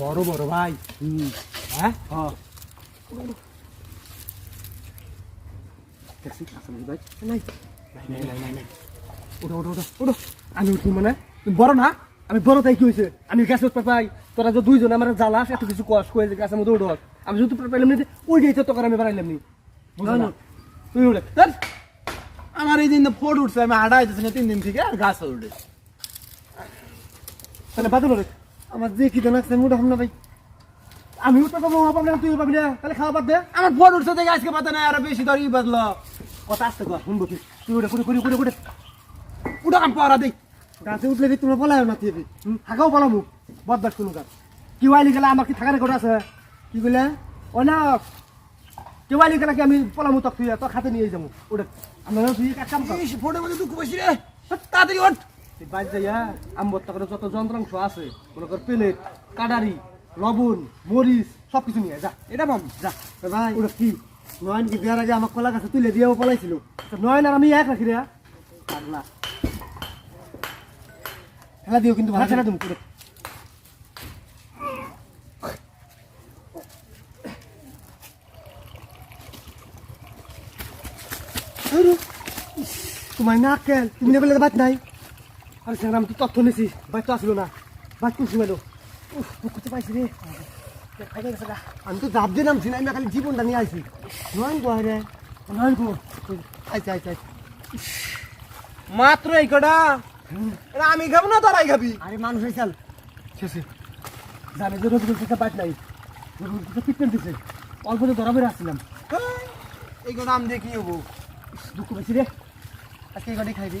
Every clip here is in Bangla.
বড় বড় ভাই। হ্যাঁ? হ্যাঁ। আমি উঠি মানে। বড় না? আমি বড় তাই কি হয়েছে আমি গ্যাস পাই। তোরা যে দুইজন আমার জ্বালাস এত কিছু কষ্ট হয়েছে গ্যাসের মধ্যে উঠো আমি যদি পাইলাম নি ওই গেছে তোকে আমি বাড়াইলাম নি? তুই উঠে। আমার এই দিন ফোট উঠছে আমি হাঁটা হইতেছি না তিন দিন থেকে আর গাছ উঠে। তাহলে বাদল রে আমার যে কি লাগছে, মুড না ভাই। আমি উঠতে পাবো ও পাবি না তুই পাবি না তাহলে খাওয়া বাদ দে। আমার ফোট উঠছে দেখে আজকে পাতা নাই, আরও বেশি ধরি বাজলো কথা আসতে কর, শুনব কি? তুই উঠে কুড়ি কুড়ি কুড়ি কুড়ি উঠা কাম পাওয়া দেই গাছে উঠলে তোমরা পলায় না, তুই হাগাও পালামু বদবাস কোনো কাজ। কি ওয়াইলি গেলে আমার কি থাকার রেকর্ড আছে? কি বলে? অনেক কি ওয়াইলি গেলে কি আমি পলামু তক? তুই তোর খাতে নিয়ে যাব। ওটা আমরা তুই এক কাম কর ফোটের মধ্যে দুঃখ বেশি রে। তাড়াতাড়ি ওঠ। বাইরে যাইয়া আম্বর তখন যত যন্ত্রাংশ আছে মনে কর প্লেট কাডারি লবণ মরিচ সব কিছু নিয়ে যা। এটা পাম। যা। ভাই ওটা কি? নয়ন কি বিয়ার আগে আমার কলা গাছে তুলে দিয়েও পলাইছিল? নয়ন আর আমি এক রাখি রে পাগলা। খেলা দিও কিন্তু ভালো। খেলা তুমি করে তোমার না কেন তুমি না বলে বাদ নাই। আরে আমি তো তথ্য নিছি। বাইক তো আসলো না। বাইক কোন সময় করতে পাইছি রে। আমি তো জাপ দিয়ে নামছি না আমি খালি জীবনটা নিয়ে আইছি। নয়ন গো রে? নয়ন গো আইছে আইছে আইছে। মাত্র এই কটা। আমি খাব না তোরাই খাবি। আরে মানুষ হয়েছাল শেষে জানে যে রোজ রোজ বাইক নাই। রোজ ট্রিটমেন্ট দিছে। অল্প তো ধরা বেড়ে আসছিলাম। এই কটা আমি দেখি হব দুঃখ পেয়েছি রে। আজকে এই গাড়ি খাইবি?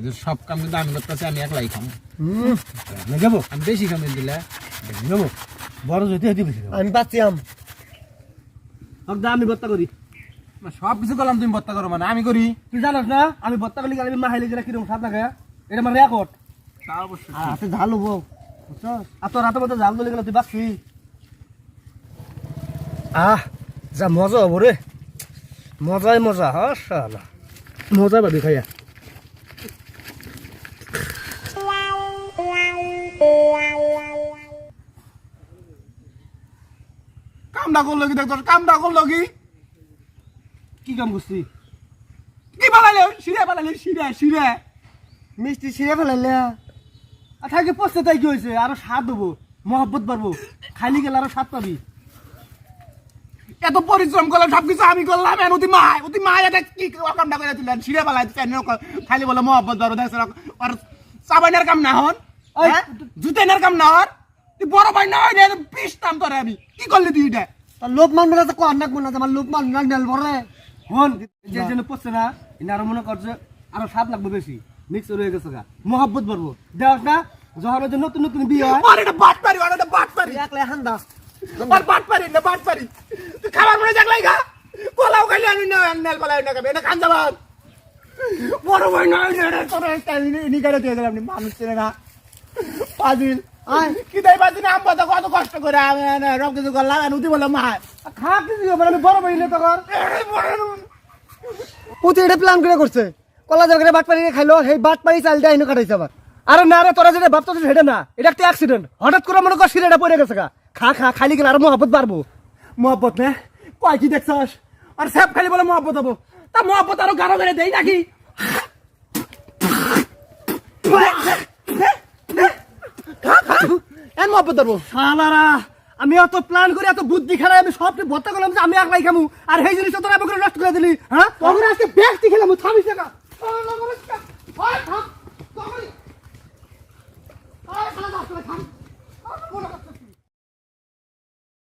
এই যে সব কাম কিন্তু আমি করতেছি আমি একলাই খাম। হুম যাব? আমি বেশি কামে দিলে। যাব? বড় যদি হতে বেশি আমি পাচ্ছি আম। আমি বত্তা করি। সব কিছু করলাম তুমি বত্তা করো মানে। আমি করি। তুই জানাস না আমি বত্তা করলি আমি মাহাইলে গেলে কীরকম স্বাদ লাগে? এটা আমার রেকর্ড তা অবশ্যই। হাতে ঝাল হব। বুঝছস? আর তোর হাতে মধ্যে ঝাল বলে গেলে তুই বাঁচবি। আহ যা মজা হব রে। মজাই মজা হাসালা মজা পাবি খাইয়া। কামটা করল কি দেখতো কামটা করল কি? কি কাম করছি? কি বানালে? সিরে বানালে সিরে সিরে মিষ্টি ছিঁড়ে ফেলাইলে আর থাকি পচতে তাই কি হয়েছে? আরও স্বাদ দেবো মহব্বত বাড়বো। খাইলি গেলে আরও স্বাদ পাবি। এত পরিশ্রম করলাম সবকিছু আমি করলাম আর অতি মায় অতি মায় এটা কি কামটা করে তুলেন সিরে বালাই খালি বলে মহব্বত ধরো দেখছ আর চাবাইনার কাম না হন হ্যাঁ? জুতেনের কাম না হন। তুই বড় ভাই না হয় পিসতাম তোরে আমি। কি করলি তুই এটা? মানবে না তো কর নাক মনে আমার লোক মান নাক ডাল ভরে। হন যে জন্য পড়ছে না এটা আরও মনে করছে আরও স্বাদ লাগবে বেশি। মিক্স হয়ে গেছে গা। মহব্বত বাড়বো। দেখ না যখন যে নতুন নতুন বিয়ে হয়। আর এটা বাট পারি আর এটা বাট পারি। আর বাট পারি না বাট পারি। তুই খাবার মনে জাগলাই খা কলাও খাইলে আমি না নেল কলাই না খাবে এটা খান যাবার। বড় ভাই না এটা দিয়ে মানুষ ছিল না। পাজিল কত কষ্ট করে রব কিছু করলাম আর উঠি বললাম মা খা কি দিও আমি বড় বইলে তখন। ও তো এটা প্ল্যান করে করছে। কলা জায়গায় বাট পাড়ি খাইলো সেই বাট পাড়ি চাল দিয়ে আইনো কাটাইছে আবার। আরে না রে তোরা যেটা ভাবতো সেটা না। এটা একটা অ্যাক্সিডেন্ট হঠাৎ করে মনে কর সিরেটা পড়ে গেছে গা। খা খা খাইলি গেলে আর মহব্বত বাড়বো। মহব্বত না? কয় কি দেখছস? আর সব খালি বলে মহব্বত হব। তা মহব্বত আরও গাঢ় করে দেই নাকি এন মহব্বত ধরবো? শালারা আমি অত প্ল্যান করে এত বুদ্ধি খেলাই আমি সব ভর্তা করলাম যে আমি একলাই খামু। আর সেই জিনিসটা তোরা আমাকে নষ্ট করে দিলি হ্যাঁ? তখন আজকে ব্যক্তি খেলাম